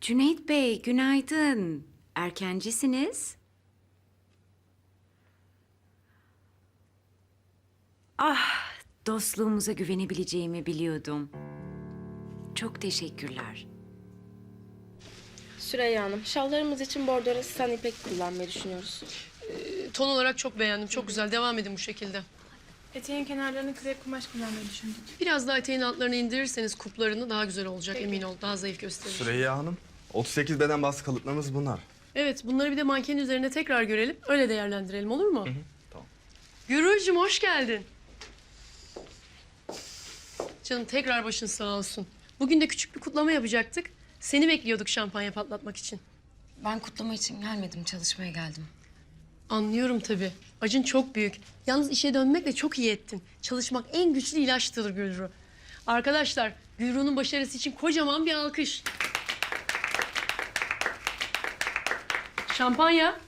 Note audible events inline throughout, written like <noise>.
Cüneyt Bey, günaydın. Erkencisiniz. Ah, dostluğumuza güvenebileceğimi biliyordum. Çok teşekkürler. Süreyya Hanım, şallarımız için bordo rastan ipek kullanmayı düşünüyoruz. Ton olarak çok beğendim. Çok güzel. Devam edin bu şekilde. Eteğin kenarlarını krep kumaş kullanmayı düşündük. Biraz daha eteğin altlarını indirirseniz kuplarını daha güzel olacak. Emin ol. Daha zayıf gösterir. Süreyya Hanım, 38 beden baskı kalıplarımız bunlar. Evet. Bunları bir de mankenin üzerine tekrar görelim. Öyle değerlendirelim. Olur mu? tamam. Gürülcüm hoş geldin. Canım tekrar başın sağ olsun. Bugün de küçük bir kutlama yapacaktık. Seni bekliyorduk şampanya patlatmak için. Ben kutlama için gelmedim, çalışmaya geldim. Anlıyorum tabii. Acın çok büyük. Yalnız işe dönmekle çok iyi ettin. Çalışmak en güçlü ilaçtır Gülru. Arkadaşlar, Gülru'nun başarısı için kocaman bir alkış. Şampanya.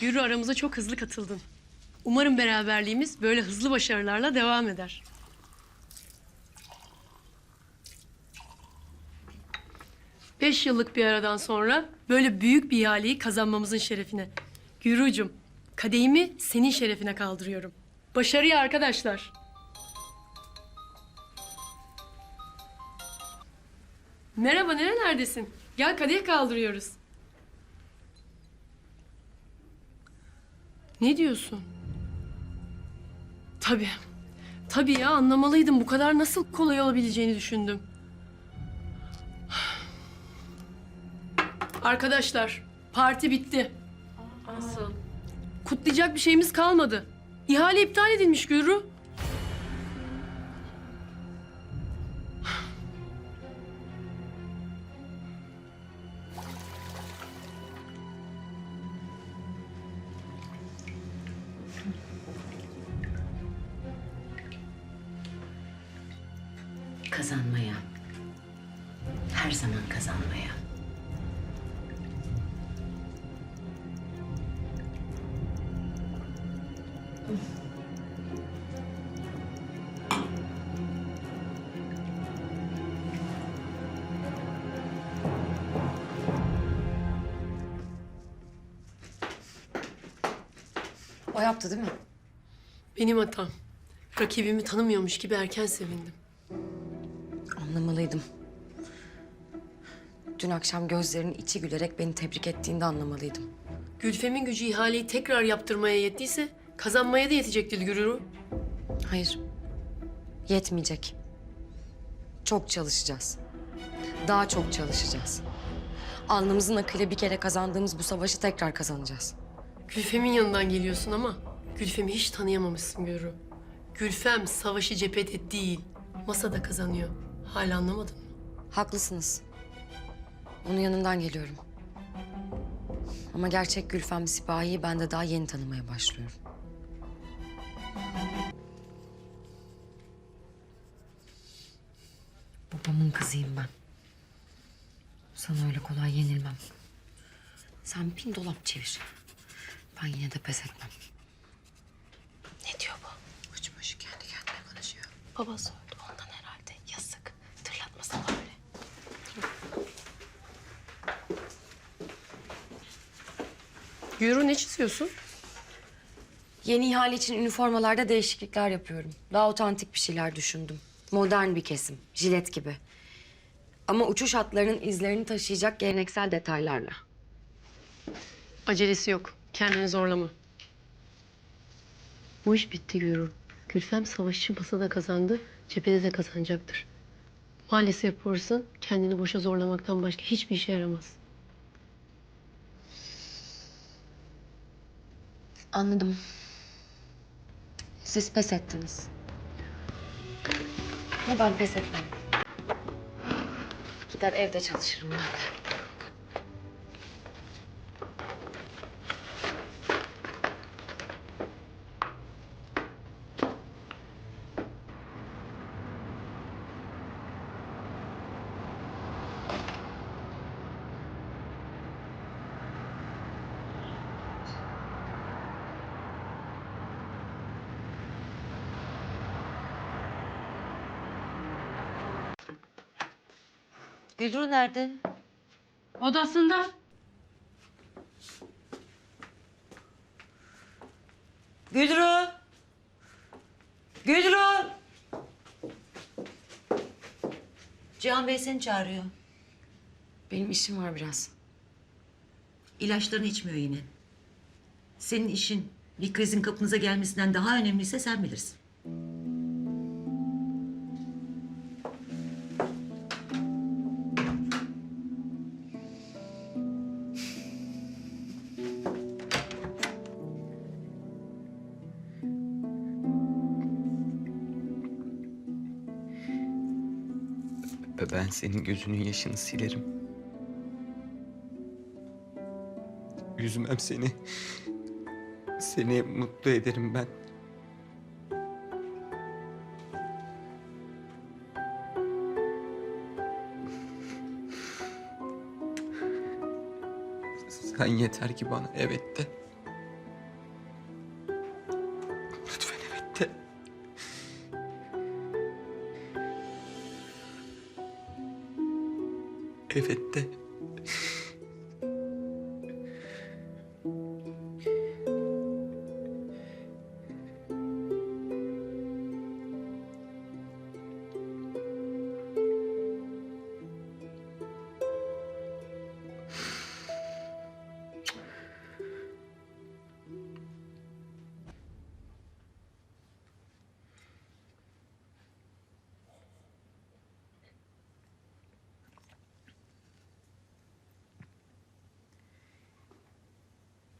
Gülru aramıza çok hızlı katıldın. Umarım beraberliğimiz böyle hızlı başarılarla devam eder. Beş yıllık bir aradan sonra böyle büyük bir ihaleyi kazanmamızın şerefine. Gürücüm, kadehimi senin şerefine kaldırıyorum. Başarıya arkadaşlar. Merhaba, nerelerdesin? Gel kadeh kaldırıyoruz. Ne diyorsun? Tabii. Tabii ya anlamalıydım. Bu kadar nasıl kolay olabileceğini düşündüm. Arkadaşlar, parti bitti. Nasıl? Kutlayacak bir şeyimiz kalmadı. İhale iptal edilmiş Gürru. Kazanmaya. Her zaman kazanmaya. O yaptı değil mi? Benim hatam. Rakibimi tanımıyormuş gibi erken sevindim. Anlamalıydım. Dün akşam gözlerinin içi gülerek beni tebrik ettiğinde anlamalıydım. Gülfem'in gücü ihaleyi tekrar yaptırmaya yettiyse kazanmaya da yetecektir Gürru. Hayır. Yetmeyecek. Çok çalışacağız. Daha çok çalışacağız. Alnımızın akıyla bir kere kazandığımız bu savaşı tekrar kazanacağız. Gülfem'in yanından geliyorsun ama Gülfem'i hiç tanıyamamışsın Gürru. Gülfem savaşı cephede değil, masada kazanıyor. Hala anlamadın mı? Haklısınız. Onun yanından geliyorum. Ama gerçek Gülfem Sipahi'yi ben de daha yeni tanımaya başlıyorum. Babamın kızıyım ben. Sana öyle kolay yenilmem. Sen bin dolap çevir. Ben yine de pes etmem. Ne diyor bu? Boş boş kendi kendine konuşuyor. Baba Gürru ne çiziyorsun? Yeni ihale için üniformalarda değişiklikler yapıyorum. Daha otantik bir şeyler düşündüm. Modern bir kesim, jilet gibi. Ama uçuş hatlarının izlerini taşıyacak geleneksel detaylarla. Acelesi yok. Kendini zorlama. Bu iş bitti Gürür. Gülfem savaşı masada kazandı, cephede de kazanacaktır. Maalesef yaparsın, kendini boşa zorlamaktan başka hiçbir işe yaramaz. Anladım. Siz pes ettiniz. Ama ben pes etmem. Gider evde çalışırım ben Gülru nerede? Odasında. Gülru! Gülru! Cihan Bey seni çağırıyor. Benim işim var biraz. İlaçlarını içmiyor yine. Senin işin bir krizin kapınıza gelmesinden daha önemliyse sen bilirsin. Ben senin gözünün yaşını silerim. Üzmem seni. Seni mutlu ederim ben. Sen yeter ki bana evet de. Evet de.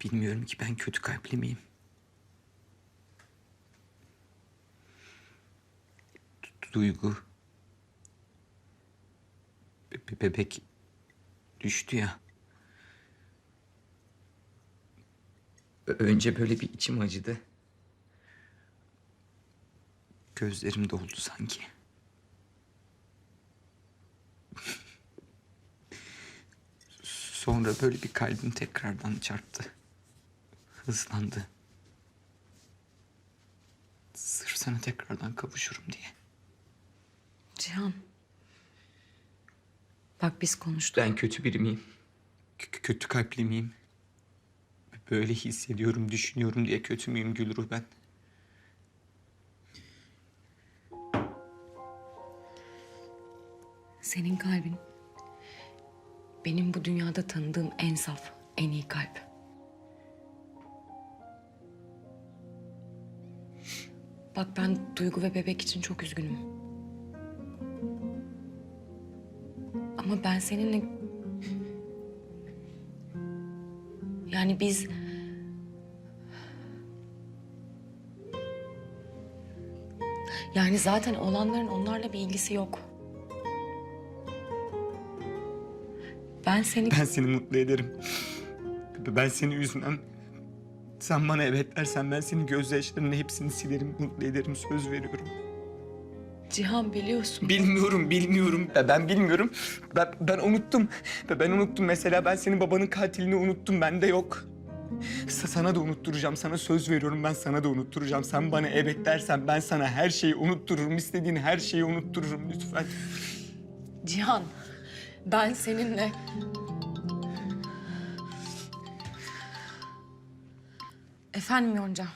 Bilmiyorum ki ben kötü kalpli miyim? Du- Duygu. Be- be- bebek düştü ya. Önce böyle bir içim acıdı. Gözlerim doldu sanki. <laughs> Sonra böyle bir kalbim tekrardan çarptı. Hızlandı. Sırf sana tekrardan kavuşurum diye. Cihan. Bak biz konuştuk. Ben kötü biri miyim? K- kötü kalpli miyim? Böyle hissediyorum, düşünüyorum diye kötü müyüm Gülruh ben? Senin kalbin benim bu dünyada tanıdığım en saf, en iyi kalp. Bak ben Duygu ve bebek için çok üzgünüm. Ama ben seninle... Yani biz... Yani zaten olanların onlarla bir ilgisi yok. Ben seni... Ben seni mutlu ederim. Ben seni üzmem. Sen bana evet dersen ben senin gözyaşlarının hepsini silerim, mutlu ederim, söz veriyorum. Cihan biliyorsun. Bilmiyorum, bilmiyorum. Ya Ben bilmiyorum. Ben, ben unuttum. Ya Ben unuttum. Mesela ben senin babanın katilini unuttum. Bende yok. Sa- Sana da unutturacağım. Sana söz veriyorum. Ben sana da unutturacağım. Sen bana evet dersen ben sana her şeyi unuttururum. İstediğin her şeyi unuttururum lütfen. Cihan, ben seninle... Efendim Yonca.